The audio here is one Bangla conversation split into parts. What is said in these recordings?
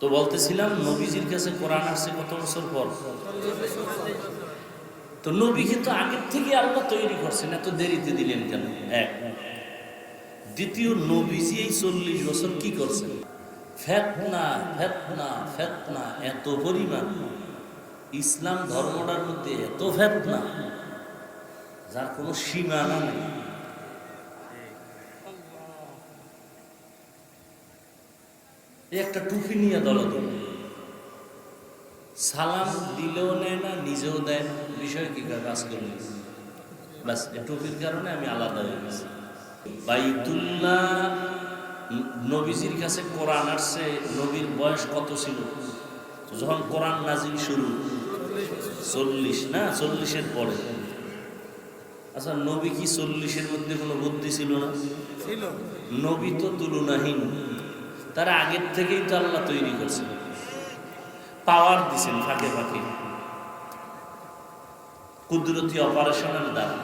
তো বলতেছিলাম, নবীজির কাছে কোরআন আসছে কত বছর পর? তো নবী কিন্তু আগের থেকে আল্লাহ তৈরি করছেন, এত দেরিতে দিলেন কেন? এক। দ্বিতীয়, নবীজি এই চল্লিশ বছর কি করছেন? ফেতনা ফেতনা ফেতনা, এত পরিমাণ। ইসলাম ধর্মটার মধ্যে এত ফেতনা, যার কোনো সীমানা নেই। এই একটা টুপি নিয়ে দলদল সালাম দিলেও নেয় না নিজেও দেয় না। বিষয় কি কাজ করলে? ব্যাস এই টুপির কারণে আমি আলাদা হয়ে গেছি। বাইতুল্লাহ নবীজির কাছে কোরআন আসছে নবীর বয়স কত ছিল? যখন কোরআন নাজিল শুরু চল্লিশ না? চল্লিশের পরে। আচ্ছা নবী কি চল্লিশের মধ্যে কোনো বুদ্ধি ছিল না? নবী তো তুলনাহীন। তারা আগের থেকেই তো আল্লাহ তৈরি করছে। পাওয়ার দিছেন ফাঁকে ফাঁকে। কুদরতি অপারেশনের দ্বারা।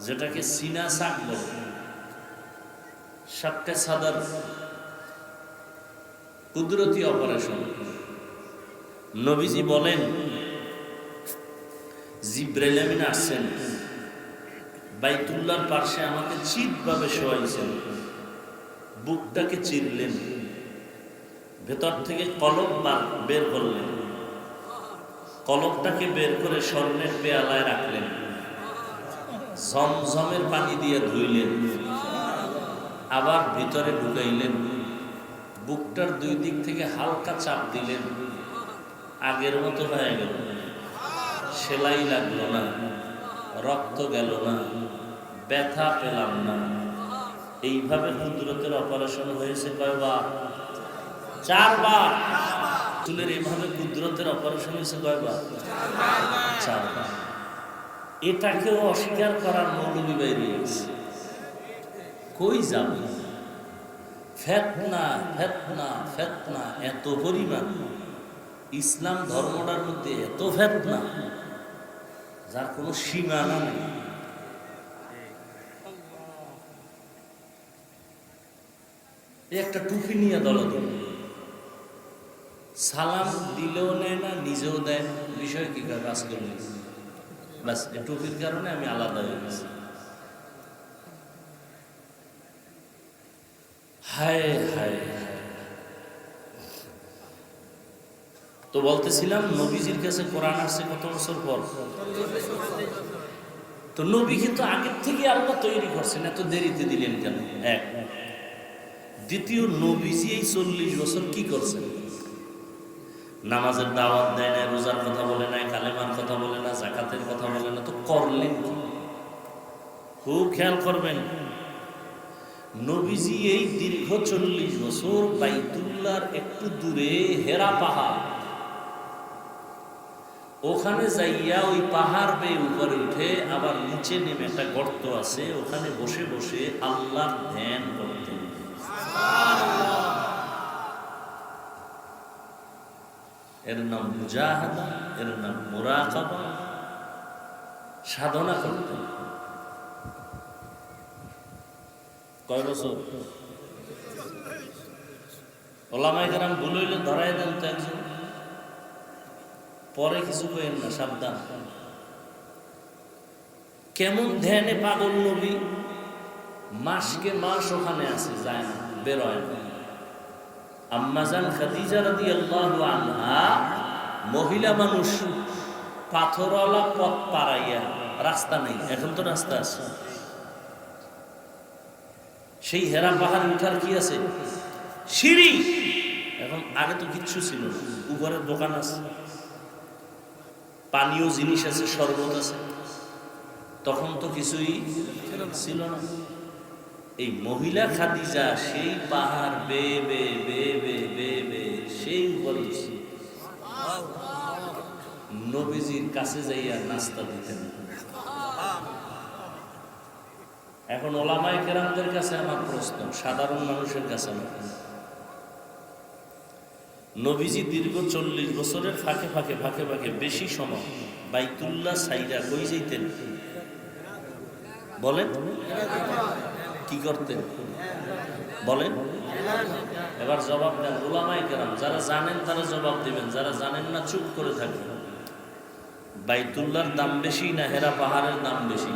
যেটাকে সিনা শাক বলে। সাদার। কুদরতি অপারেশন। নবীজি বলেন, জিব্রাইল আমিন আসছেন। বাইতুল্লার পার্শ্বে আমাকে চিৎভাবে শোয়াইছেন। বুকটাকে চিরলেন। ভেতর থেকে কলম বার- করলেন। কলমটাকে বের করে স্বর্ণের পেয়ালায় রাখলেন। ঝমঝমের পানি দিয়ে ধুইলেন। আবার ভিতরে ঢুকাইলেন। বুকটার দুই দিক থেকে হালকা চাপ দিলেন। আগের মতো হয়ে গেল। সেলাই লাগল না। রক্ত গেল না। ব্যথা পেলাম না। এইভাবে কুদরতের অপারেশন হয়েছে কয়বার? চারবার। চুলের এইভাবে কুদরতের অপারেশন হয়েছে কয়বার? চারবার। এটাকেও অস্বীকার করার মৌলবী বাইরে গেছে। কই যাবে? ফেতনা ফেতনা ফেতনা, এত পরিমাণ। ইসলাম ধর্মটার মধ্যে এত ফেতনা। যার কোনো সীমানা নেই। একটা টুপি নিয়ে দলদল সালাম দিলেও নেয় না, নিজেও দেয় বিষয় কি কাজ করলে? ব্যাস টুপির কারণে আমি আলাদা হয়ে গেছি। হায় হায়। তো বলতেছিলাম, নবীজির কাছে কোরআন আসছে কত বছর পর? তো নবী কিন্তু আগের থেকে আল্লাহ তৈরি করছেন, এত দেরিতে দিলেন কেন? এক। দ্বিতীয় নবীজি এই চল্লিশ বছর কি করছেন নামাজের দাওয়াত দেয় না রোজার কথা বলে না কালেমার কথা বলে না, জাকাতের কথা বলে না, তো করলেন কি? খুব খেয়াল করবেন। নবীজি এই দীর্ঘ চল্লিশ বছর বাইতুল্লার একটু দূরে হেরা পাহাড়। ওখানে যাইয়া ওই পাহাড় বেয়ে উপরে উঠে আবার নিচে নেমে একটা গর্ত আছে, ওখানে বসে বসে আল্লাহ ধ্যান করতেন। এর নাম মুজাহাদা, এর নাম মুরাকাবা। সাধনা করতেন কয় বছর? ওলামাই গ্রাম ভুল হইলে ধরাই দেন তো একজন। পরে কিছু কইেন না, সাবধান। কেমন ধ্যানে পাগল নবী? মাসকে মাস ওখানে আছে, যায় না। বেরোয় না আম্মাজান খাদিজা রাদিয়াল্লাহু আনহা মহিলা মানুষ, পাথরওয়ালা পথ পাড়াইয়া রাস্তা নেই, এখন তো রাস্তা আছে। সেই হেরা পাহাড় উঠার কি আছে? সিঁড়ি। এখন আগে তো কিচ্ছু ছিল না উপরে দোকান আছে। পানীয় জিনিস আছে, শরবত আছে। তখন তো কিছুই ছিল না। এই মহিলা খাদিজা সেই পাহাড় বে বে বে বে বে বে, সেই উঠছে। নবীজির কাছে যাইয়া নাস্তা দিতেন। এখন ওলামাই কেরামদের কাছে আমার প্রশ্ন, সাধারণ মানুষের কাছে নবীজি দীর্ঘ চল্লিশ বছরের ফাঁকে ফাঁকে ফাঁকে ফাঁকে বেশি সময় বাইতুল্লাহ সাইরা কই যাইতেন? বলেন। কি করতেন? বলেন। এবার জবাব দেন ওলামাই কেরাম, যারা জানেন তারা জবাব দিবেন, যারা জানেন না চুপ করে থাকবেন। বাইতুল্লাহর দাম বেশি না হেরা পাহাড়ের দাম বেশি?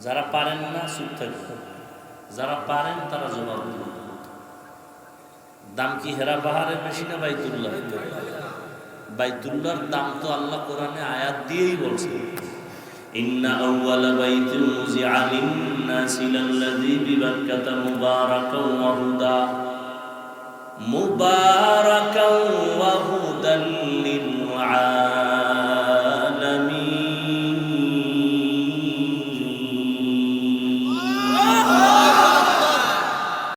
যারা পারেন না চুপ থাকবেন। যারা পারেন তারা জবাব দিবেন। দাম কি হেরা পাহাড়ের বেশি না বাইতুল্লাহ বাইতুল্লাহর দাম তো আল্লাহ কোরআনে আয়াত দিয়েই বলছে। إن أول بيت وزع للناس للذي ببكة مباركا وهدى. مباركا وهدى